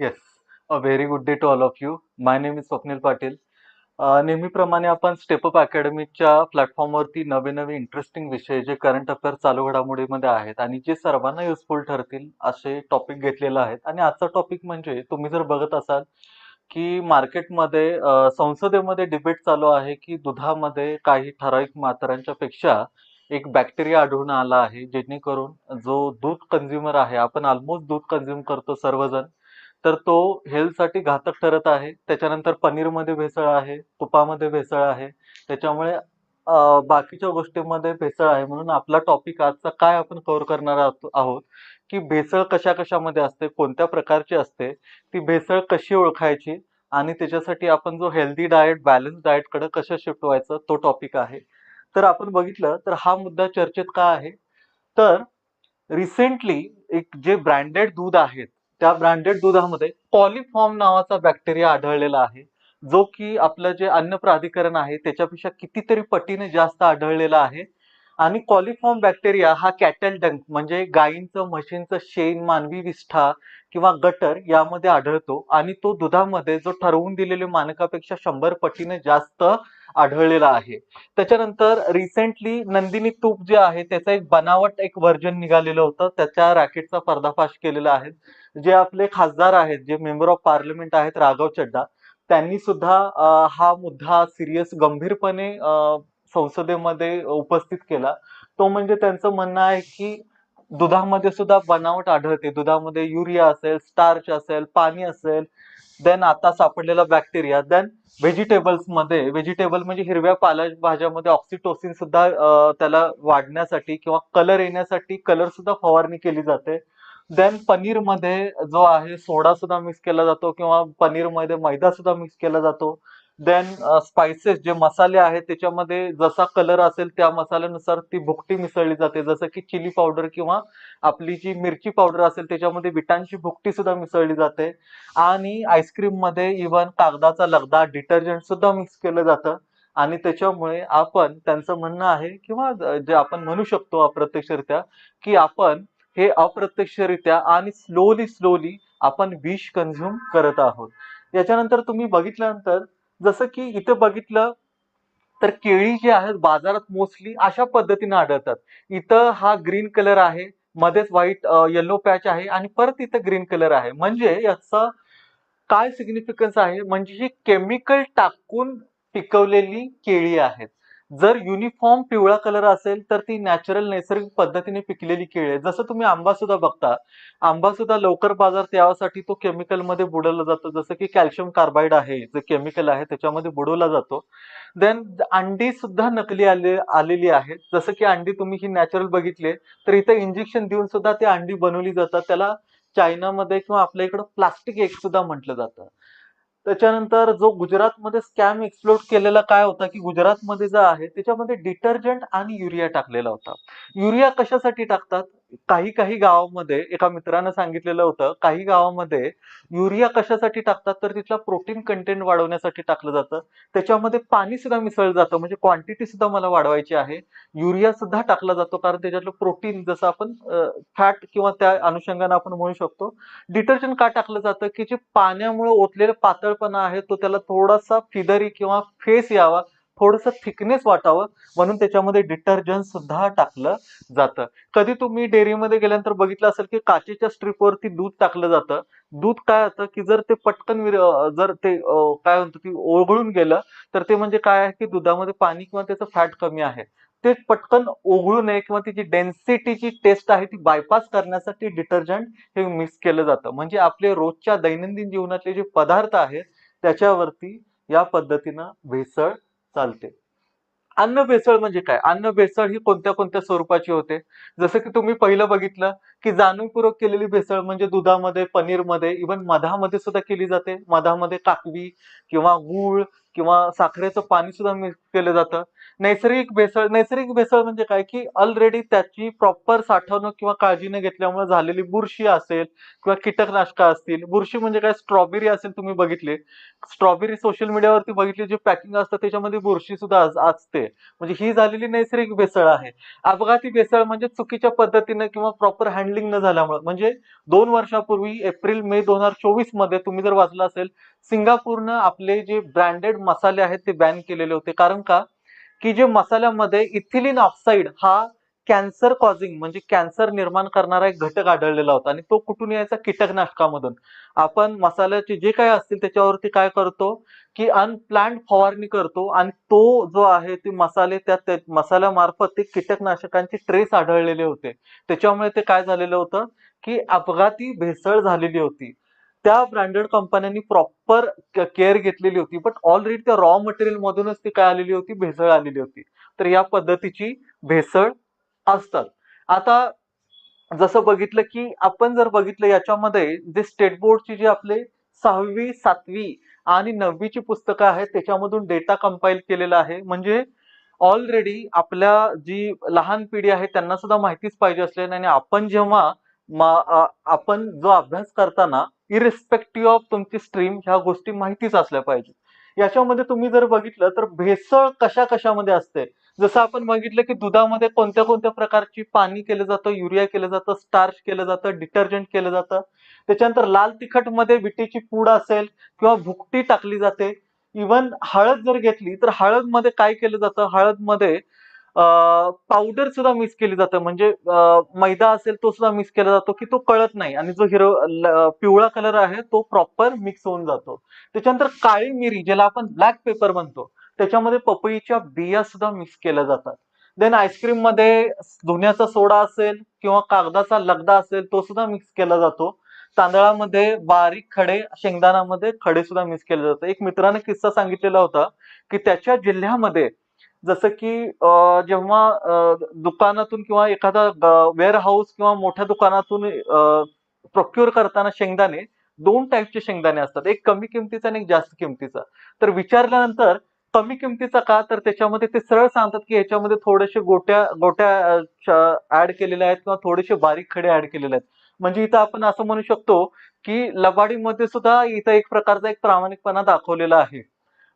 Yes uh very good day to all of you my name is Swapnil Patil नेहमीप्रमाणे आपण step up अकॅडमीच्या प्लॅटफॉर्मवरती नवे नवे इंटरेस्टिंग विषय जे करंट अफेअर चालू घडामोडीमध्ये आहेत आणि जे सर्वांना युजफुल ठरतील असे टॉपिक घेतलेले आहेत. आणि आजचा टॉपिक म्हणजे तुम्ही जर बघत असाल की मार्केटमध्ये संसदेमध्ये डिबेट चालू आहे की दुधामध्ये काही ठराविक मात्रांच्या पेक्षा एक बॅक्टेरिया आढळून आला आहे जेणेकरून जो दूध कंझ्युमर आहे आपण ऑलमोस्ट दूध कंझ्युम करतो सर्वजण. तर तो हेल्थसाठी घातक ठरत आहे. त्याच्यानंतर पनीरमध्ये भेसळ आहे तुपामध्ये भेसळ आहे. त्याच्यामुळे बाकीच्या गोष्टींमध्ये भेसळ आहे. म्हणून आपला टॉपिक आजचा काय आपण कव्हर करणार आहोत आहोत? की भेसळ कशा कशामध्ये असते कोणत्या प्रकारची असते ती भेसळ कशी ओळखायची आणि त्याच्यासाठी आपण जो हेल्दी डाएट बॅलन्स डाएटकडे कसं शिफ्ट व्हायचं तो टॉपिक आहे. तर आपण बघितलं तर हा मुद्दा चर्चेत का आहे? तर रिसेंटली एक जे ब्रँडेड दूध आहेत त्या ब्रँडेड दुधामध्ये कॉलिफॉर्म नावाचा बॅक्टेरिया आढळलेला आहे. जो की आपलं जे अन्न प्राधिकरण आहे त्याच्यापेक्षा कितीतरी पटीने जास्त आढळलेला आहे. आणि कॉलिफॉर्म बॅक्टेरिया हा कॅटल डंक म्हणजे गायींचं म्हशींचं शेण मानवी विष्ठा किंवा गटर यामध्ये आढळतो. आणि तो दुधामध्ये जो ठरवून दिलेले मानकापेक्षा शंभर पटीने जास्त आढळलेला आहे. त्याच्यानंतर रिसेंटली नंदिनी तूप जे आहे त्याचं एक बनावट एक व्हर्जन निघालेलं होतं. त्याच्या रॅकेटचा पर्दाफाश केलेला आहे. जे आपले खासदार आहेत जे मेंबर ऑफ पार्लमेंट आहेत राघव चड्डा त्यांनी सुद्धा हा मुद्दा सिरियस गंभीरपणे संसदेमध्ये उपस्थित केला. तो म्हणजे त्यांचं म्हणणं आहे की दुधामध्ये सुद्धा बनावट आढळते. दुधामध्ये युरिया असेल स्टार्च असेल पाणी असेल देन आता सापडलेला बॅक्टेरिया देन व्हेजिटेबल्समध्ये व्हेजिटेबल म्हणजे हिरव्या पालेभाज्यामध्ये ऑक्सिटोसिन सुद्धा त्याला वाढण्यासाठी किंवा कलर येण्यासाठी कलर सुद्धा फवारणी केली जाते. देन पनीरमध्ये जो आहे सोडा सुद्धा मिक्स केला जातो किंवा पनीरमध्ये मैदा सुद्धा मिक्स केला जातो. देन स्पायसेस uh, जे मसाले आहेत त्याच्यामध्ये जसा कलर असेल त्या मसाल्यानुसार ती भुकटी मिसळली जाते. जसं की चिली पावडर किंवा आपली जी मिरची पावडर असेल त्याच्यामध्ये विटांची भुकटी सुद्धा मिसळली जाते. आणि आईस्क्रीममध्ये इव्हन कागदाचा लगदा डिटर्जंट सुद्धा मिक्स केलं जातं. आणि त्याच्यामुळे आपण त्यांचं म्हणणं आहे किंवा जे आपण म्हणू शकतो अप्रत्यक्षरित्या की आपण हे अप्रत्यक्षरित्या आणि स्लोली स्लोली आपण विष कन्झ्युम करत आहोत. याच्यानंतर तुम्ही बघितल्यानंतर जसं की इथं बघितलं तर केळी जी आहेत बाजारात मोस्टली अशा पद्धतीने आढळतात. इथं हा ग्रीन कलर आहे मध्येच व्हाईट येलो पॅच आहे आणि परत इथं ग्रीन कलर आहे. म्हणजे याचा काय सिग्निफिकन्स आहे? म्हणजे ही केमिकल टाकून पिकवलेली केळी आहेत. जर युनिफॉर्म पिवळा कलर असेल तर ती नॅचरल नैसर्गिक पद्धतीने पिकलेली केळी आहे. जसं तुम्ही आंबा सुद्धा बघता आंबा सुद्धा लवकर बाजारात यावासाठी तो केमिकलमध्ये बुडवला जातो. जसं की कॅल्शियम कार्बाईड आहे जे केमिकल आहे त्याच्यामध्ये बुडवला जातो. देन अंडी सुद्धा नकली आले आलेली आहेत जसं की अंडी तुम्ही ही नॅचरल बघितली तर इथं इंजेक्शन देऊन सुद्धा ती अंडी बनवली जातात. त्याला चायनामध्ये किंवा आपल्या इकडं प्लास्टिक एग सुद्धा म्हटलं जातं. त्याच्यानंतर जो गुजरातमध्ये स्कॅम एक्सप्लोड केलेला काय होता की गुजरातमध्ये जो आहे त्याच्यामध्ये डिटर्जंट आणि युरिया टाकलेला होता. युरिया कशासाठी टाकतात? काही काही गावामध्ये एका मित्रानं सांगितलेलं होतं काही गावामध्ये युरिया कशासाठी टाकतात? तर तिथला प्रोटीन कंटेंट वाढवण्यासाठी टाकलं जातं. त्याच्यामध्ये पाणी सुद्धा मिसळलं जातं म्हणजे क्वांटिटी सुद्धा मला वाढवायची आहे. युरिया सुद्धा टाकला जातो कारण त्याच्यातलं प्रोटीन जसं आपण फॅट किंवा त्या अनुषंगाने आपण म्हणू शकतो. डिटर्जंट का टाकलं जातं? की जे पाण्यामुळे ओतलेलं पातळपणा आहे तो त्याला थोडासा फिदरी किंवा फेस यावा थोडंसं थिकनेस वाटावं म्हणून त्याच्यामध्ये डिटर्जंट सुद्धा टाकलं जातं. कधी तुम्ही डेअरीमध्ये गेल्यानंतर बघितलं असेल की काचेच्या स्ट्रीपवरती दूध टाकलं जातं. दूध काय होतं की जर ते पटकन विर- जर ते काय म्हणतो की ओघळून गेलं तर ते म्हणजे काय आहे की दुधामध्ये पाणी किंवा त्याचं फॅट कमी आहे. ते पटकन ओघळू नये किंवा तिची डेन्सिटीची टेस्ट आहे ती बायपास करण्यासाठी डिटर्जंट हे मिक्स केलं जातं. म्हणजे आपले रोजच्या दैनंदिन जीवनातले जे पदार्थ आहेत त्याच्यावरती या पद्धतीनं भेसळ चालते. अन्न भेसळ म्हणजे काय? अन्न भेसळ ही कोणत्या कोणत्या स्वरूपाची होते? जसं की तुम्ही पहिलं बघितलं की जाणीवपूर्वक केलेली भेसळ म्हणजे दुधामध्ये पनीरमध्ये इव्हन मधामध्ये सुद्धा केली जाते. मधामध्ये काकवी किंवा गूळ किंवा साखरेचं पाणी सुद्धा मिक्स केलं जातं. नैसर्गिक भेसळ नैसर्गिक भेसळ म्हणजे काय? की ऑलरेडी त्याची प्रॉपर साठवणूक किंवा काळजी न घेतल्यामुळे झालेली बुरशी असेल किंवा कीटकनाशक असतील. बुरशी म्हणजे काय? स्ट्रॉबेरी असेल तुम्ही बघितले. स्ट्रॉबेरी सोशल मीडियावरती बघितली जे पॅकिंग असतं त्याच्यामध्ये बुरशी सुद्धा असते. म्हणजे ही झालेली नैसर्गिक भेसळ आहे. अपघाती भेसळ म्हणजे चुकीच्या पद्धतीने किंवा प्रॉपर हँडलिंग न झाल्यामुळे. म्हणजे दोन वर्षापूर्वी एप्रिल मे दोन हजार चोवीसमध्ये तुम्ही जर वाचलं असेल सिंगापूरनं आपले जे ब्रँडेड मसाले आहेत ते बॅन केलेले होते. कारण का? की जे मसाल्यामध्ये इथिलिन ऑक्साईड हा कॅन्सर कॉझिंग म्हणजे कॅन्सर निर्माण करणारा एक घटक आढळलेला होता. आणि तो कुठून यायचा? कीटकनाशकामधून. आपण मसाल्याचे जे काही असतील त्याच्यावरती काय करतो? की अनप्लॅन्ड फवारणी करतो आणि तो जो आहे ते मसाले त्या त्या मसाल्यामार्फत ते कीटकनाशकांचे ट्रेस आढळलेले होते. त्याच्यामुळे ते काय झालेलं होतं? की अपघाती भेसळ झालेली होती. त्या ब्रँडेड कंपन्यांनी प्रॉपर केअर घेतलेली होती. बट ऑलरेडी त्या रॉ मटेरियल मधूनच ती काय आलेली होती? भेसळ आलेली होती. तर या पद्धतीची भेसळ असतात. आता जसं बघितलं की आपण जर बघितलं याच्यामध्ये जे स्टेट बोर्डची जी आपले सहावी सातवी आणि नववीची पुस्तकं आहेत त्याच्यामधून डेटा कंपाईल केलेला आहे. म्हणजे ऑलरेडी आपल्या जी लहान पिढी आहे त्यांना सुद्धा माहितीच पाहिजे असले आणि आपण जेव्हा मा- आपण जो अभ्यास करताना इरिस्पेक्टिव्ह ऑफ तुमची स्ट्रीम ह्या गोष्टी माहितीच असल्या पाहिजे याच्यामध्ये तुम्ही जर बघितलं तर भेसळ कशा कशामध्ये असते? जसं आपण बघितलं की दुधामध्ये कोणत्या कोणत्या प्रकारची पाणी केलं जातं युरिया केलं जातं स्टार्च केलं जातं डिटर्जंट केलं जातं. त्याच्यानंतर लाल तिखटमध्ये विटीची पूड असेल किंवा भुकटी टाकली जाते. इवन हळद जर घेतली तर हळदमध्ये काय केलं जातं? हळदमध्ये पावडर सुद्धा मिक्स केली जातं. म्हणजे मैदा असेल तो सुद्धा मिक्स केला जातो की तो कळत नाही. आणि जो हिरो पिवळा कलर आहे तो प्रॉपर मिक्स होऊन जातो. त्याच्यानंतर काळी मिरी ज्याला आपण ब्लॅक पेपर म्हणतो त्याच्यामध्ये पपईच्या बिया सुद्धा मिक्स केल्या जातात. देन आईस्क्रीममध्ये धुण्याचा सोडा असेल किंवा कागदाचा लगदा असेल तो सुद्धा मिक्स केला जातो. तांदळामध्ये बारीक खडे शेंगदाणामध्ये खडे सुद्धा मिक्स केले जातात. एक मित्राने किस्सा सांगितलेला होता की त्याच्या जिल्ह्यामध्ये जसं की जेव्हा दुकानातून किंवा एखादा वेअरहाऊस किंवा मोठ्या दुकानातून प्रोक्युअर करताना शेंगदाणे दोन टाईपचे शेंगदाणे असतात. एक कमी किमतीचा आणि एक जास्त किमतीचा. तर विचारल्यानंतर कमी किमतीचा का? तर त्याच्यामध्ये ते सरळ सांगतात की याच्यामध्ये थोडेसे गोट्या गोट्या ऍड केलेल्या आहेत किंवा थोडेसे बारीक खडे ऍड केलेले आहेत. म्हणजे इथं आपण असं म्हणू शकतो की लबाडीमध्ये सुद्धा इथं एक प्रकारचा एक प्रामाणिकपणा दाखवलेला आहे.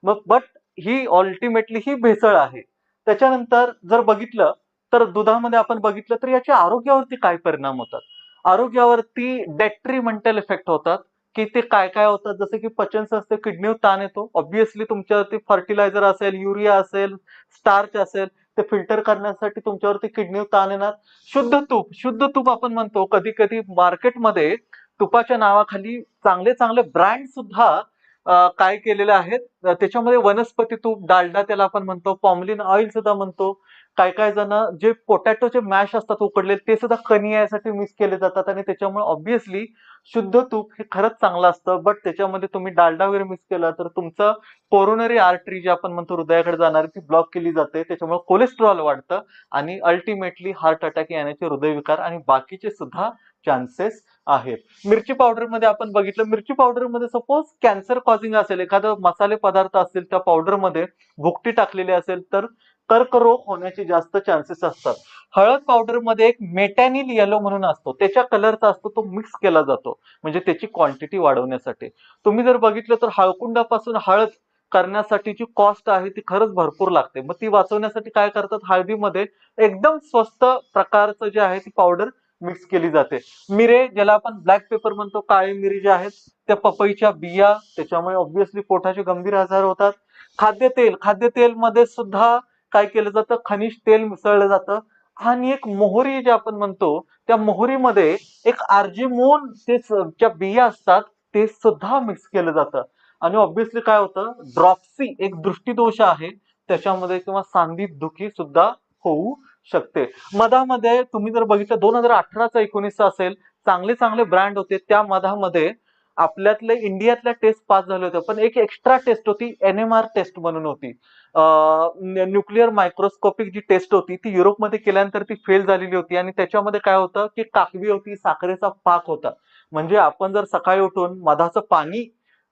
मग बट ही अल्टिमेटली ही भेसळ आहे. त्याच्यानंतर जर बघितलं तर दुधामध्ये आपण बघितलं तर याच्या आरोग्यावरती काय परिणाम होतात? आरोग्यावरती डेट्रीमेंटल इफेक्ट होतात. की ते काय काय होतात? जसं की पचन संस्थे किडनीवर ताण येतो. ऑब्विसली तुमच्यावरती फर्टिलायझर असेल युरिया असेल स्टार्च असेल ते फिल्टर करण्यासाठी तुमच्यावरती किडनीवर ताण येणार. शुद्ध तूप शुद्ध तूप आपण म्हणतो. कधी कधी मार्केटमध्ये तुपाच्या नावाखाली चांगले चांगले ब्रँड सुद्धा काय केलेले आहेत? त्याच्यामध्ये वनस्पती तूप डालडा त्याला आपण म्हणतो पॉमलिन ऑइल सुद्धा म्हणतो. काय काय जण जे पोटॅटोचे मॅश असतात उकडलेले ते सुद्धा कणी यासाठी मिक्स केले जातात आणि त्याच्यामुळे ऑब्विसली शुद्ध तूप हे खरंच चांगलं असतं बट त्याच्यामध्ये तुम्ही डालडा वगैरे मिक्स केला तर तुमचं कोरोनरी आर्टरी जी आपण म्हणतो हृदयाकडे जाणारी ती ब्लॉक केली जाते. त्याच्यामुळे कोलेस्ट्रॉल वाढतं आणि अल्टिमेटली हार्ट अटॅक येण्याचे हृदयविकार आणि बाकीचे सुद्धा चान्सेस आहेत. मिरची पावडरमध्ये आपण बघितलं मिरची पावडरमध्ये सपोज कॅन्सर कॉझिंग असेल एखादं मसाले पदार्थ असेल त्या पावडरमध्ये भुकटी टाकलेली असेल तर कर्करोग होण्याचे जास्त चान्सेस असतात. हळद पावडरमध्ये एक मेटॅनिल येलो म्हणून असतो. त्याच्या कलरचा असतो तो मिक्स केला जातो. म्हणजे त्याची क्वांटिटी वाढवण्यासाठी. तुम्ही जर बघितलं तर हळकुंडापासून हळद करण्यासाठी जी कॉस्ट आहे ती खरंच भरपूर लागते. मग ती वाचवण्यासाठी काय करतात? हळदीमध्ये एकदम स्वस्त प्रकारचं जे आहे ती पावडर मिक्स केली जाते. मिरे ज्याला आपण ब्लॅक पेपर म्हणतो काळी मिरी ज्या आहेत त्या पपईच्या बिया त्याच्यामुळे ऑब्व्हियसली पोटाचे गंभीर आजार होतात. खाद्यतेल खाद्यतेलमध्ये सुद्धा काय केलं जातं? खनिज तेल मिसळलं जातं. आणि एक मोहरी जे आपण म्हणतो त्या मोहरीमध्ये एक आर्जिमोन ते ज्या बिया असतात ते सुद्धा मिक्स केलं जातं. आणि ऑब्विसली काय होतं? ड्रॉप्सी एक दृष्टिदोष आहे. त्याच्यामध्ये किंवा सांधी दुखी सुद्धा होऊ शकते. मधामध्ये तुम्ही जर बघितलं दोन हजार अठराचा एकोणीसचा असेल चांगले चांगले ब्रँड होते. त्या मधामध्ये आपल्यातले इंडियातल्या टेस्ट पास झाले होते. पण एक एक्स्ट्रा टेस्ट होती एन एम आर टेस्ट म्हणून होती. न्यूक्लिअर मायक्रोस्कोपिक जी टेस्ट होती ती युरोपमध्ये केल्यानंतर ती फेल झालेली होती. आणि त्याच्यामध्ये काय होतं की काकवी होती साखरेचा पाक होता. म्हणजे आपण जर सकाळी उठून मधाचं पाणी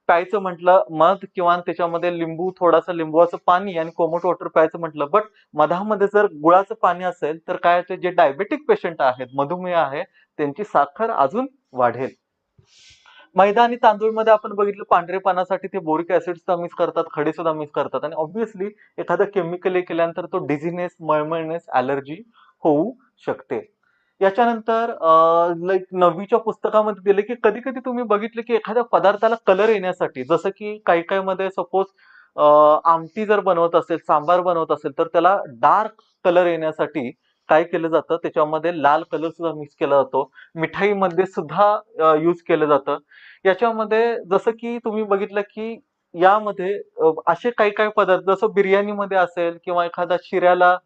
प्यायचं म्हटलं मध किंवा त्याच्यामध्ये लिंबू थोडासा लिंबूचं पाणी आणि कोमट वॉटर प्यायचं म्हटलं बट मधामध्ये जर गुळाचं पाणी असेल तर काय होतं, जे डायबेटिक पेशंट आहेत मधुमेह आहे त्यांची साखर अजून वाढेल. मैदा आणि तांदूळमध्ये आपण बघितलं पांढरेपणासाठी ते बोरिक ऍसिड सुद्धा मिस करतात खडे सुद्धा मिस करतात. आणि ऑब्व्हियसली एखादं केमिकल केल्यानंतर तो डिझिनेस मळमळनेस ॲलर्जी होऊ शकते. याच्यानंतर लाईक नववीच्या पुस्तकामध्ये दिले की कधी कधी तुम्ही बघितलं की एखाद्या पदार्थाला कलर येण्यासाठी जसं की काही काही मध्ये सपोज आमटी जर बनवत असेल सांबार बनवत असेल तर त्याला डार्क कलर येण्यासाठी काय केलं जातं. त्याच्यामध्ये लाल कलर सुद्धा मिक्स केला जातो. मिठाईमध्ये सुद्धा यूज केलं जातं. याच्यामध्ये जसं की तुम्ही बघितलं की यामध्ये असे काही काही पदार्थ जसं बिर्याणीमध्ये असेल किंवा एखादा शिऱ्याला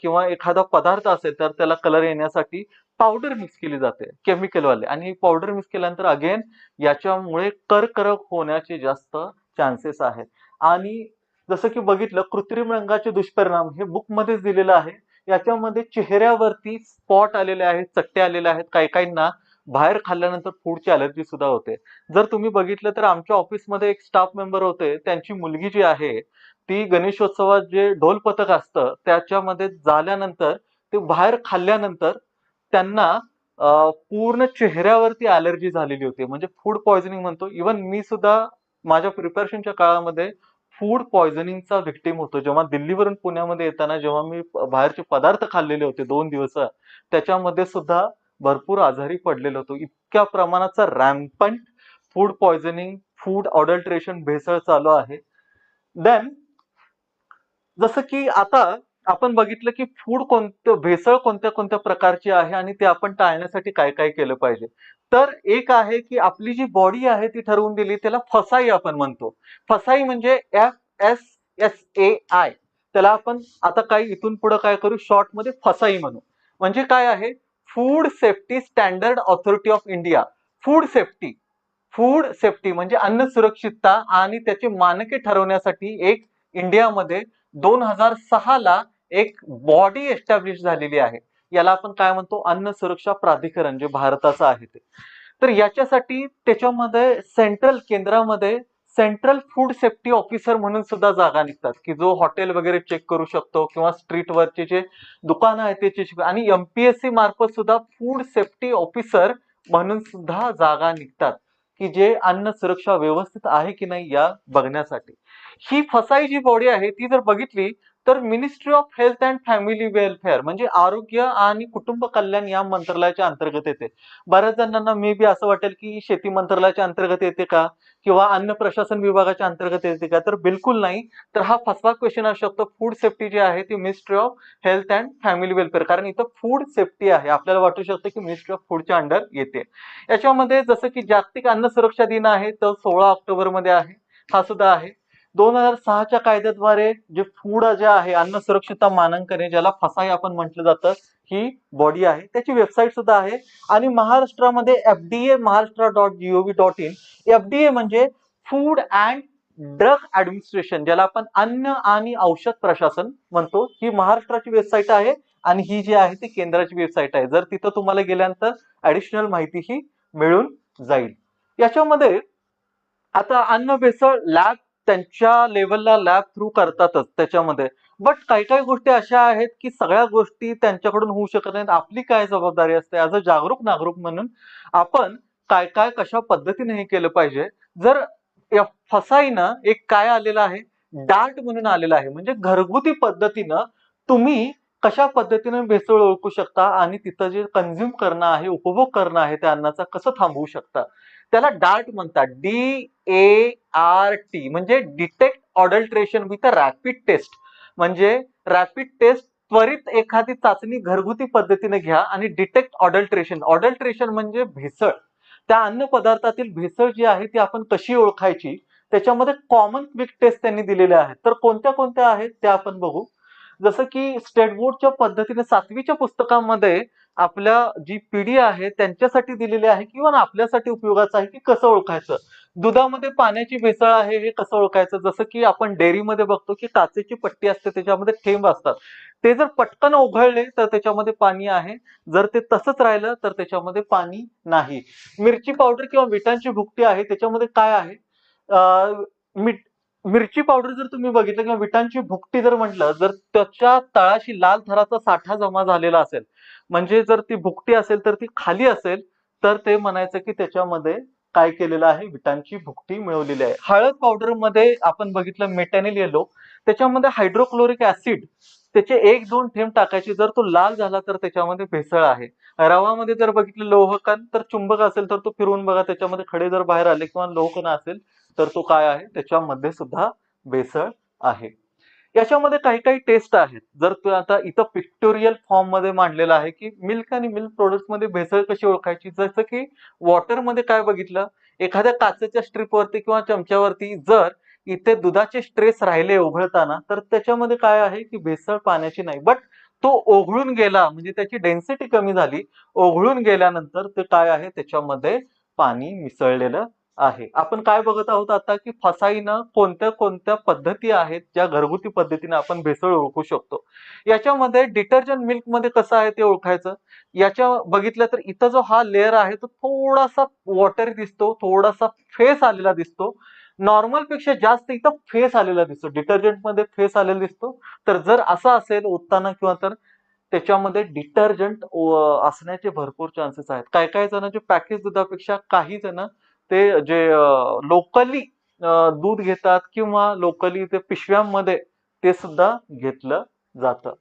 किंवा एखादा पदार्थ असेल तर त्याला कलर येण्यासाठी पावडर मिक्स केली जाते केमिकलवाले आणि पावडर मिक्स केल्यानंतर अगेन याच्यामुळे कर्करक होण्याचे जास्त चान्सेस आहेत. आणि जसं की बघितलं कृत्रिम रंगाचे दुष्परिणाम हे बुकमध्येच दिलेलं आहे. याच्यामध्ये चेहऱ्यावरती स्पॉट आलेले आहेत चट्टे आलेले आहेत काही काहींना. बाहेर खाल्ल्यानंतर फूडची अलर्जी सुद्धा होते. जर तुम्ही बघितलं तर आमच्या ऑफिसमध्ये एक स्टाफ मेंबर होते. त्यांची मुलगी जी आहे ती गणेशोत्सवात जे ढोल पथक असतं त्याच्यामध्ये झाल्यानंतर ते बाहेर खाल्ल्यानंतर त्यांना पूर्ण चेहऱ्यावरती अलर्जी झालेली होती. म्हणजे फूड पॉयझनिंग म्हणतो. इवन मी सुद्धा माझ्या प्रिपरेशनच्या काळामध्ये फूड पॉयझनिंगचा व्हिक्टीम होतो. जेव्हा दिल्लीवरून पुण्यामध्ये येताना जेव्हा मी बाहेरचे पदार्थ खाल्लेले होते दोन दिवस त्याच्यामध्ये सुद्धा भरपूर आजारी पडलेलो होतो. इतक्या प्रमाणाचा rampant food poisoning food adulteration भेसळ चालू आहे. देन जसं की आता आपण बघितलं की फूड कोणतं भेसळ कोणत्या कोणत्या प्रकारची आहे आणि ते आपण टाळण्यासाठी काय काय केलं पाहिजे? तर एक आहे की आपली जी बॉडी आहे ती ठरवून दिली त्याला फसाई आपण म्हणतो. फसाई म्हणजे F S S A I त्याला आपण आता काही इथून पुढे काय करू? शॉर्टमध्ये फसाई म्हणू. म्हणजे काय आहे? Food safety standard authority of India food safety food safety म्हणजे अन्न सुरक्षितता आणि त्याची मानके ठरवण्यासाठी एक इंडियामध्ये दोन हजार सहा ला एक बॉडी एस्टॅब्लिश झालेली आहे. याला आपण काय म्हणतो? अन्न सुरक्षा प्राधिकरण जे भारताचं आहे ते. तर याच्यासाठी त्याच्यामध्ये सेंट्रल केंद्रामध्ये सेंट्रल फूड सेफ्टी ऑफिसर म्हणून सुद्धा जागा निघतात. की जो हॉटेल वगैरे चेक करू शकतो किंवा स्ट्रीटवरचे जे दुकानं आहेत त्याचे check- आणि एमपीएससी मार्फत सुद्धा फूड सेफ्टी ऑफिसर म्हणून सुद्धा जागा निघतात. की जे अन्न सुरक्षा व्यवस्थित आहे की नाही या बघण्यासाठी. ही फसाई जी बॉडी आहे ती जर बघितली तर ministry of health and family welfare म्हणजे आरोग्य आणि कुटुंब कल्याण या मंत्रालयाच्या अंतर्गत येते. बऱ्याच जणांना मे बी असं वाटेल की शेती मंत्रालयाच्या अंतर्गत येते का? किंवा अन्न प्रशासन विभागाच्या अंतर्गत येते का? तर बिलकुल नाही. तर हा फसवा क्वेश्चन असू शकतो. फूड सेफ्टी जी आहे ती ministry of health and family welfare कारण इथं फूड सेफ्टी आहे. आपल्याला वाटू शकतं की मिनिस्ट्री ऑफ फूडच्या अंडर येते. याच्यामध्ये जसं की जागतिक अन्न सुरक्षा दिन आहे तो सोळा ऑक्टोबरमध्ये आहे. हा सुद्धा आहे. दोन हजार सहाच्या कायद्याद्वारे जे फूड जे आहे अन्न सुरक्षितता मानांकने ज्याला फसाई आपण म्हटलं जातं ही बॉडी आहे. त्याची वेबसाईट सुद्धा आहे. आणि महाराष्ट्रामध्ये FDA Maharashtra dot G O V dot in FDA म्हणजे फूड अँड ड्रग ऍडमिनिस्ट्रेशन ज्याला आपण अन्न आणि औषध प्रशासन म्हणतो. ही महाराष्ट्राची वेबसाईट आहे आणि ही जी आहे ती केंद्राची वेबसाईट आहे. जर तिथं तुम्हाला गेल्यानंतर ऍडिशनल माहितीही मिळून जाईल. याच्यामध्ये आता अन्न भेसळ लॅब त्यांच्या लेवलला लॅब थ्रू करतातच त्याच्यामध्ये. बट काही काही गोष्टी अशा आहेत की सगळ्या गोष्टी त्यांच्याकडून होऊ शकत नाहीत. आपली काय जबाबदारी असते? ऍज अ जागरूक नागरिक म्हणून आपण काय काय कशा पद्धतीने हे केलं पाहिजे? जर या फसाईनं एक काय आलेलं आहे? डार्ट म्हणून आलेलं आहे. म्हणजे घरगुती पद्धतीनं तुम्ही कशा पद्धतीने भेसळ ओळखू शकता? आणि तिथं जे कन्झ्युम करणं आहे उपभोग करणं आहे त्या अन्नाचा कसं थांबवू शकता? त्याला डार्ट म्हणतात. डी ए आर टी म्हणजे detect adulteration with a rapid test. म्हणजे रॅपिड टेस्ट त्वरित एखादी चाचणी घरगुती पद्धतीने घ्या आणि डिटेक्ट ऑडल्ट्रेशन. ऑडल्ट्रेशन म्हणजे भेसळ. त्या अन्न पदार्थातील भेसळ जी आहे ती आपण कशी ओळखायची? त्याच्यामध्ये कॉमन क्विक टेस्ट त्यांनी दिलेल्या आहेत. तर कोणत्या कोणत्या आहेत त्या आपण बघू. जसं की स्टेट बोर्डच्या पद्धतीने सातवीच्या पुस्तकामध्ये आपल्या जी पिढी आहे त्यांच्यासाठी दिलेली आहे किंवा आपल्यासाठी उपयोगाचं आहे की कसं ओळखायचं? दुधामध्ये पाण्याची भेसळ आहे हे कसं ओळखायचं? जसं की आपण डेअरीमध्ये बघतो की काचेची पट्टी असते त्याच्यामध्ये थेंब असतात. ते जर पटकन ओघळले तर त्याच्यामध्ये पाणी आहे. जर ते तसंच राहिलं तर त्याच्यामध्ये पाणी नाही. मिरची पावडर किंवा विटांची भुकटी आहे त्याच्यामध्ये काय आहे? मीठ मिरची पावडर जर तुम्ही बघितलं किंवा विटांची भुकटी जर म्हटलं जर त्याच्या तळाशी लाल थराचा साठा जमा झालेला असेल म्हणजे जर ती भुकटी असेल तर ती खाली असेल तर ते म्हणायचं की त्याच्यामध्ये काय केलेलं आहे? विटांची भुकटी मिळवलेली आहे. हळद पावडरमध्ये आपण बघितलं मेटॅनिल येलो त्याच्यामध्ये हायड्रोक्लोरिक ऍसिड त्याचे एक दोन थेंब टाकायचे. जर तो लाल झाला तर त्याच्यामध्ये भेसळ आहे. रवामध्ये जर बघितलं लोहकण तर चुंबक असेल तर तो फिरवून बघा त्याच्यामध्ये खडे जर बाहेर आले किंवा लोहकण असेल तर तो काय आहे? त्याच्यामध्ये सुद्धा भेसळ आहे. याच्यामध्ये काही काही टेस्ट आहेत. जर तू आता इथं पिक्टोरियल फॉर्ममध्ये मांडलेलं आहे की मिल्क आणि मिल्क प्रोडक्टमध्ये भेसळ कशी ओळखायची? जसं की वॉटरमध्ये काय बघितलं? एखाद्या काचेच्या स्ट्रीपवरती किंवा चमच्यावरती जर इथे दुधाचे स्ट्रेस राहिले ओघळताना तर त्याच्यामध्ये काय आहे की भेसळ पाण्याची नाही. बट तो ओघळून गेला म्हणजे त्याची डेन्सिटी कमी झाली ओघळून गेल्यानंतर ते काय आहे? त्याच्यामध्ये पाणी मिसळलेलं आहे. आपण काय बघत आहोत आता की फसाईनं कोणत्या कोणत्या पद्धती आहेत ज्या घरगुती पद्धतीने आपण भेसळ ओळखू शकतो? याच्यामध्ये डिटर्जंट मिल्कमध्ये कसं आहे ते ओळखायचं? याच्या बघितलं तर इथं जो हा लेअर आहे तो थोडासा वॉटर दिसतो थोडासा फेस आलेला दिसतो. नॉर्मलपेक्षा जास्त इथं फेस आलेला दिसतो. डिटर्जंटमध्ये फेस आलेला दिसतो. तर जर असं असेल ओतताना किंवा तर त्याच्यामध्ये डिटर्जंट असण्याचे भरपूर चान्सेस आहेत. काय काय जण जे पॅकेज दुधापेक्षा काही जण ते जे लोकली दूध घेतात किंवा लोकली ते पिशव्यांमध्ये ते सुद्धा घेतलं जातं.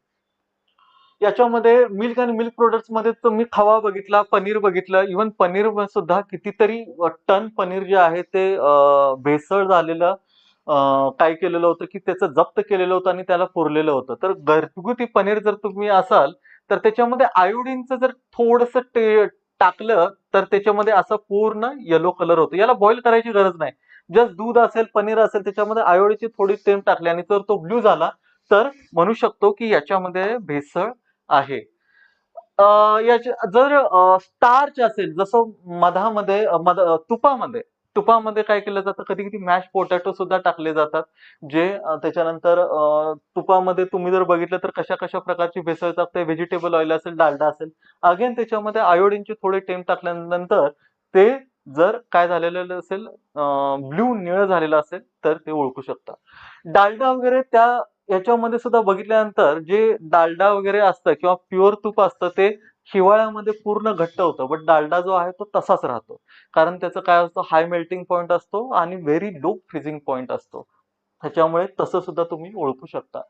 याच्यामध्ये मिल्क आणि मिल्क प्रोडक्टमध्ये तुम्ही खवा बघितला पनीर बघितलं इव्हन पनीर सुद्धा कितीतरी टन पनीर जे आहे ते भेसळ झालेलं काय केलेलं होतं की त्याचं जप्त केलेलं होतं आणि त्याला पुरलेलं होतं. तर घरगुती पनीर जर तुम्ही असाल तर त्याच्यामध्ये आयोडीनचं जर थोडस टाकलं तर त्याच्यामध्ये असं पूर्ण येलो कलर होतो. याला बॉईल करायची गरज नाही. जस्ट दूध असेल पनीर असेल त्याच्यामध्ये आयोडीची थोडी तेम टाकली आणि जर तो ब्ल्यू झाला तर म्हणू शकतो की याच्यामध्ये भेसळ आहे. याच्या जर स्टार्च असेल जसं मधामध्ये मध तुपामध्ये तुपामध्ये काय केलं जातं? कधी कधी मॅश पोटॅटो सुद्धा टाकले जातात जे त्याच्यानंतर तुपामध्ये तुम्ही जर बघितलं तर कशा कशा प्रकारची भेसळ टाकते व्हेजिटेबल ऑइल असेल डालडा असेल. अगेन त्याच्यामध्ये आयोडीनचे थोडे टेम टाकल्यानंतर ते जर काय झालेलं असेल ब्ल्यू निळ झालेलं असेल तर ते ओळखू शकता. डालडा वगैरे त्या याच्यामध्ये सुद्धा बघितल्यानंतर जे डालडा वगैरे असतं किंवा प्युअर तूप असतं ते हिवाळ्यामध्ये पूर्ण घट्ट होतं बट डालडा जो आहे तो तसाच राहतो. कारण त्याचं काय असतं हाय मेल्टिंग पॉईंट असतो आणि व्हेरी लो फ्रीजिंग पॉईंट असतो. त्याच्यामुळे तसं सुद्धा तुम्ही ओळखू शकता.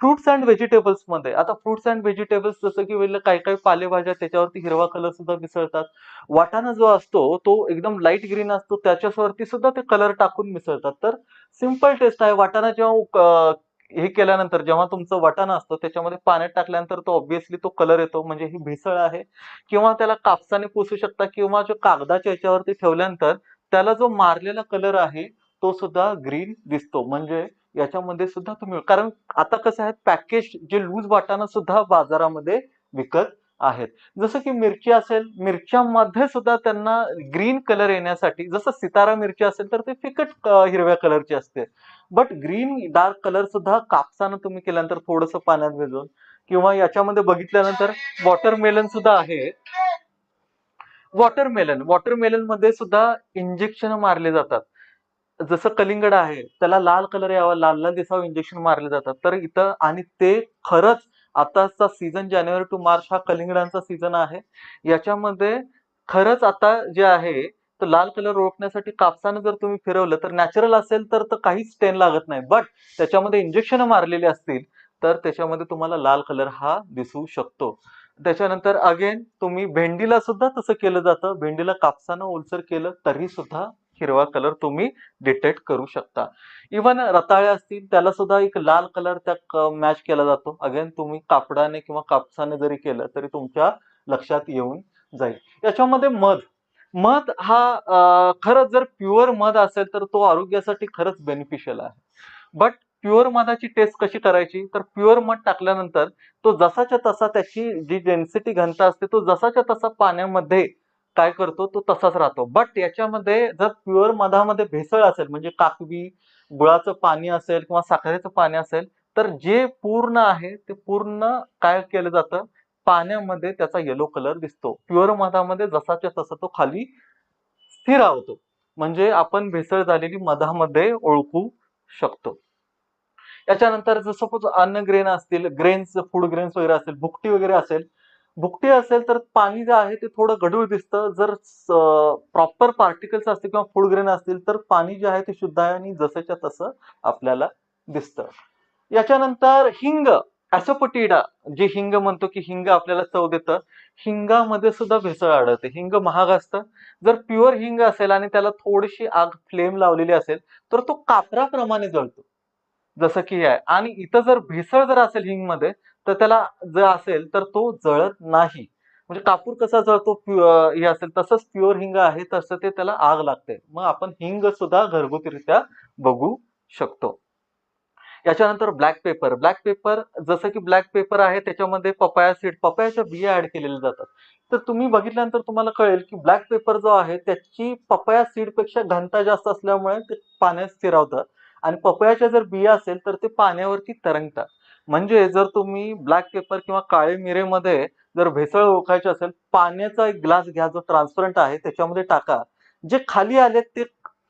फ्रुट्स अँड व्हेजिटेबल्समध्ये आता फ्रुट्स अँड व्हेजिटेबल्स जसं की वेळेला काही काही पालेभाज्या त्याच्यावरती हिरवा कलर सुद्धा मिसळतात. वाटाणा जो असतो तो एकदम लाइट ग्रीन असतो त्याच्यावरती सुद्धा ते कलर टाकून मिसळतात. तर सिंपल टेस्ट आहे. वाटाणा जेव्हा हे केल्यानंतर जेव्हा तुमचं वाटाणा असतं त्याच्यामध्ये पाण्यात टाकल्यानंतर तो ऑब्व्हियसली तो कलर येतो. म्हणजे ही भेसळ आहे. किंवा त्याला कापसाने पुसू शकता किंवा जो कागदाच्या याच्यावरती ठेवल्यानंतर त्याला जो मारलेला कलर आहे तो सुद्धा ग्रीन दिसतो. म्हणजे याच्यामध्ये सुद्धा तुम्ही कारण आता कसं आहे पॅकेज जे लूज वाटाणा सुद्धा बाजारामध्ये विकत आहेत. जसं की मिरची असेल मिरच्यामध्ये सुद्धा त्यांना ग्रीन कलर येण्यासाठी जसं सितारा मिरची असेल तर ते फिकट हिरव्या कलरची असते. बट ग्रीन डार्क कलर सुद्धा कापसानं तुम्ही केल्यानंतर थोडंसं पाण्यात भिजवून किंवा याच्यामध्ये बघितल्यानंतर वॉटरमेलन सुद्धा आहे. वॉटरमेलन वॉटरमेलनमध्ये सुद्धा इंजेक्शन मारले जातात. जसं कलिंगड आहे त्याला लाल कलर यावा लाल लाल दिसावं इंजेक्शन मारले जातात. तर इथं आणि ते खरंच आताचा सीझन जानेवारी टू मार्च हा कलिंगडांचा सीझन आहे. याच्यामध्ये खरंच आता जे आहे तर लाल कलर ओळखण्यासाठी कापसानं जर तुम्ही फिरवलं तर नॅचरल असेल तर काहीच स्टेन लागत नाही. बट त्याच्यामध्ये इंजेक्शन मारलेली असतील तर त्याच्यामध्ये तुम्हाला लाल कलर हा दिसू शकतो. त्याच्यानंतर अगेन तुम्ही भेंडीला सुद्धा तसं केलं जातं. भेंडीला कापसानं ओलसर केलं तरी सुद्धा हिरवा कलर तुम्ही डिटेक्ट करू शकता. इवन रताळे असतील त्याला सुद्धा एक लाल कलर त्या मॅच केला जातो. अगेन तुम्ही कापडाने किंवा कापसाने जरी केलं तरी तुमच्या लक्षात येऊन जाईल. याच्यामध्ये मध. मध हा खरंच जर प्युअर मध असेल तर तो आरोग्यासाठी खरंच बेनिफिशियल आहे. बट प्युअर मधाची टेस्ट कशी करायची? तर प्युअर मध टाकल्यानंतर तो जसाच्या तसा त्याची जी डेन्सिटी घनता असते तो जसाच्या तसा पाण्यामध्ये काय करतो तो तसाच राहतो. बट याच्यामध्ये जर प्युअर मधामध्ये भेसळ असेल म्हणजे काकवी गुळाचं पाणी असेल किंवा साखरेचं पाणी असेल तर जे पूर्ण आहे ते पूर्ण काय केलं जातं? पाण्यामध्ये त्याचा येलो कलर दिसतो. प्युअर मधामध्ये जसाच्या तसा तो खाली स्थिर राहतो म्हणजे आपण भेसळ झालेली मधामध्ये ओळखू शकतो. याच्यानंतर जर सपोज अन्न ग्रेन असतील ग्रेन्स फूड ग्रेन्स वगैरे असेल भुकटी वगैरे असेल भुकटी असेल तर पाणी जे आहे ते थोडं गढूळ दिसतं. जर प्रॉपर पार्टिकल्स असतील किंवा फूड ग्रेन असतील तर पाणी जे आहे ते शुद्ध आहे आणि जसंच्या तसं आपल्याला दिसतं. याच्यानंतर हिंग ऍसोपटिडा जे हिंग म्हणतो की हिंग आपल्याला चव देतं. हिंगामध्ये सुद्धा भेसळ आढळते. हिंग महाग असतं. जर प्युअर हिंग असेल आणि त्याला थोडीशी आग फ्लेम लावलेली असेल तर तो कापराप्रमाणे जळतो. जसं की आहे. आणि इथं जर भेसळ जर असेल हिंगमध्ये तर त्याला जर असेल तर तो जळत नाही. म्हणजे कापूर कसा जळतो? हे असेल तसंच प्युअर हिंग आहे तसं ते त्याला आग लागते. मग आपण हिंग सुद्धा घरगुतीरित्या बघू शकतो. याच्यानंतर ब्लॅक पेपर ब्लॅक पेपर जसं की ब्लॅक पेपर आहे त्याच्यामध्ये पपाया सीड पपायाच्या बिया ऍड केलेल्या जातात. तर तुम्ही बघितल्यानंतर तुम्हाला कळेल की ब्लॅक पेपर जो आहे त्याची पपाया सीडपेक्षा घनता जास्त असल्यामुळे ते पाण्यात स्थिरावतात आणि पपयाच्या जर बिया असेल तर ते पाण्यावरती तरंगतात. म्हणजे जर तुम्ही ब्लॅक पेपर किंवा काळे मिरेमध्ये जर भेसळ ओळखायचे असेल पाण्याचा एक ग्लास घ्या जो ट्रान्सपरंट आहे त्याच्यामध्ये टाका. जे खाली आले ते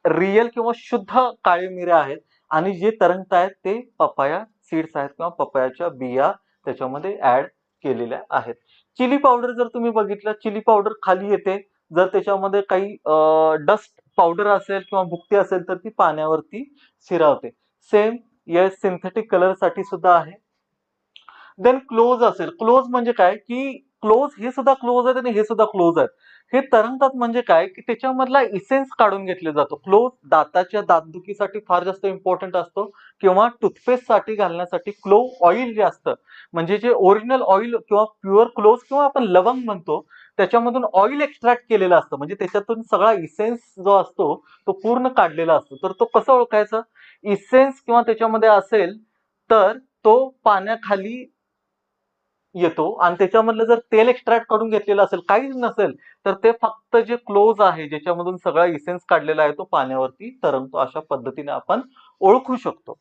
रिअल किंवा शुद्ध काळे मिरे आहेत आणि जे तरंगत आहेत ते पपाया सीड्स आहेत किंवा पपायाच्या बिया त्याच्यामध्ये ऍड केलेल्या आहेत. चिली पावडर जर तुम्ही बघितलं चिली पावडर खाली येते. जर त्याच्यामध्ये काही डस्ट पावडर असेल किंवा भुकटी असेल तर ती पाण्यावरती शिरावते. सेम या सिंथेटिक कलरसाठी सुद्धा आहे. देन क्लोज असेल. क्लोज म्हणजे काय? की क्लोज हे सुद्धा क्लोज आहेत आणि हे सुद्धा क्लोज आहेत. हे तरंगतात म्हणजे काय? की त्याच्यामधला इसेन्स काढून घेतले जातो. क्लोज दाताच्या दातदुखीसाठी फार जास्त इम्पॉर्टंट असतो किंवा टूथपेस्टसाठी घालण्यासाठी क्लो ऑइल जे असतं म्हणजे जे ओरिजिनल ऑइल किंवा प्युअर क्लोज किंवा आपण लवंग म्हणतो त्याच्यामधून ऑइल एक्स्ट्रॅक्ट केलेलं असतं. म्हणजे त्याच्यातून सगळा इसेन्स जो असतो तो पूर्ण काढलेला असतो. तर तो कसं ओळखायचा? इसेन्स किंवा त्याच्यामध्ये असेल तर तो पाण्याखाली येतो. आणि त्याच्यामधलं जर तेल एक्स्ट्रॅक्ट काढून घेतलेलं असेल काहीच नसेल तर ते फक्त जे क्लोज आहे ज्याच्यामधून सगळा इसेन्स काढलेला आहे तो पाण्यावरती तरंगतो. अशा पद्धतीने आपण ओळखू शकतो.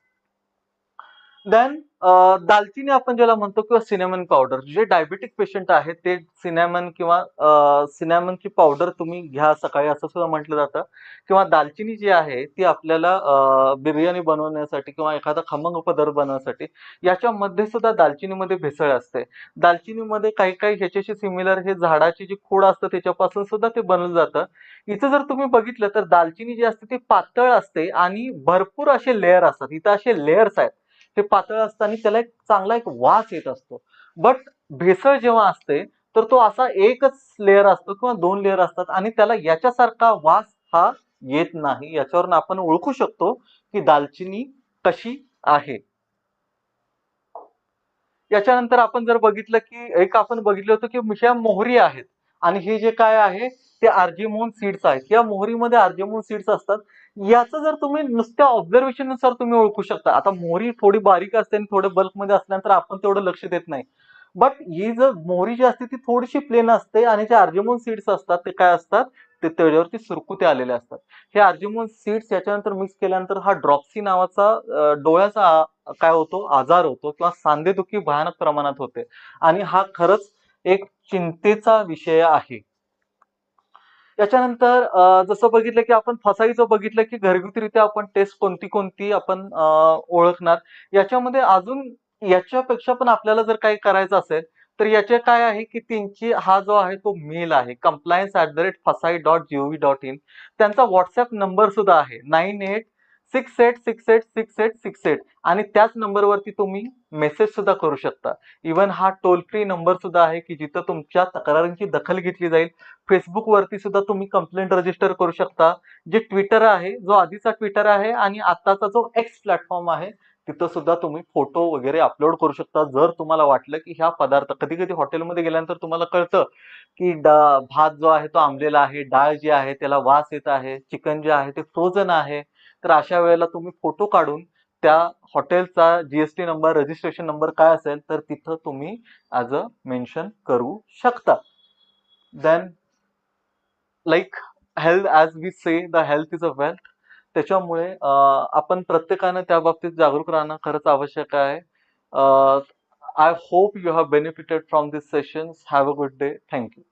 देन uh, दालचिनी आपण ज्याला म्हणतो किंवा सिनेमन पावडर जे डायबेटिक पेशंट आहेत ते सिनेमन किंवा uh, सिनेमनची पावडर तुम्ही घ्या सकाळी असं सुद्धा म्हटलं जातं. किंवा दालचिनी जी आहे ती आपल्याला uh, बिर्याणी बनवण्यासाठी किंवा एखादा खमंग पदार्थ बनवण्यासाठी याच्यामध्ये सुद्धा दालचिनीमध्ये भेसळ असते. दालचिनीमध्ये काही काही ह्याच्याशी सिमिलर हे झाडाची जी खोड असतं त्याच्यापासून सुद्धा ते बनवलं जातं. इथं जर तुम्ही बघितलं तर दालचिनी जी असते ती पातळ असते आणि भरपूर असे लेअर असतात. इथं असे लेअर्स आहेत. ते पातळ असतं आणि त्याला एक चांगला एक वास येत असतो. बट भेसळ जेव्हा असते तर तो असा एकच लेअर असतो किंवा दोन लेअर असतात आणि त्याला याच्यासारखा वास हा येत नाही. याच्यावरून आपण ओळखू शकतो की दालचिनी कशी आहे. याच्यानंतर आपण जर बघितलं की एक आपण बघितलं होतं की मिश्या मोहरी आहेत. आणि हे जे काय आहे ते आर्जेमोन सीड्स आहेत. या मोहरीमध्ये आर्जेमोन सीड्स असतात. याचं जर तुम्ही नुसत्या ऑब्झर्वेशननुसार तुम्ही ओळखू शकता. आता मोहरी थोडी बारीक असते आणि थोडं बल्कमध्ये असल्यानंतर आपण तेवढं लक्ष देत नाही. बट ही जर मोहरी जी असते ती थोडीशी प्लेन असते आणि जे आर्जेमोन सीड्स असतात ते काय असतात? ते त्याच्यावरती सुरकुते आलेले असतात. हे आर्जेमोन सीड्स याच्यानंतर मिक्स केल्यानंतर हा ड्रॉप्सी नावाचा डोळ्याचा काय होतो? आजार होतो किंवा सांधेदुखी भयानक प्रमाणात होते. आणि हा खरंच एक चिंतेचा विषय आहे. त्याच्यानंतर जसं बघितलं की आपण फसाईचं बघितलं की घरगुतीरित्या आपण टेस्ट कोणती कोणती आपण ओळखणार. याच्यामध्ये अजून याच्यापेक्षा पण आपल्याला जर काही करायचं असेल तर याचे काय आहे की त्यांची हा जो आहे तो मेल आहे. Compliance at the rate FSSAI dot G O V dot in त्यांचा व्हॉट्सअप नंबर सुद्धा आहे. Nine eight six eight six eight six eight six eight. आणि त्याच नंबरवरती तुम्ही मेसेज सुद्धा करू शकता. इवन हा टोल फ्री नंबर सुद्धा आहे की जिथं तुमच्या तक्रारींची दखल घेतली जाईल. फेसबुकवरती सुद्धा तुम्ही कंप्लेंट रजिस्टर करू शकता. जे ट्विटर आहे जो आधीचा ट्विटर आहे आणि आताचा जो एक्स प्लॅटफॉर्म आहे तिथं सुद्धा तुम्ही फोटो वगैरे अपलोड करू शकता. जर तुम्हाला वाटलं की ह्या पदार्थ कधी कधी हॉटेलमध्ये गेल्यानंतर तुम्हाला कळतं की भात जो आहे तो आंबलेला आहे डाळ जी आहे त्याला वास येत आहे चिकन जे आहे ते फ्रोझन आहे. तर अशा वेळेला तुम्ही फोटो काढून त्या हॉटेलचा जीएसटी नंबर रजिस्ट्रेशन नंबर काय असेल तर तिथं तुम्ही ॲज अ मेन्शन करू शकता. Then like health as we say the health is a wealth त्याच्यामुळे आपण प्रत्येकानं त्या बाबतीत जागरूक राहणं खरंच आवश्यक आहे. I hope you have benefited from this sessions have a good day thank you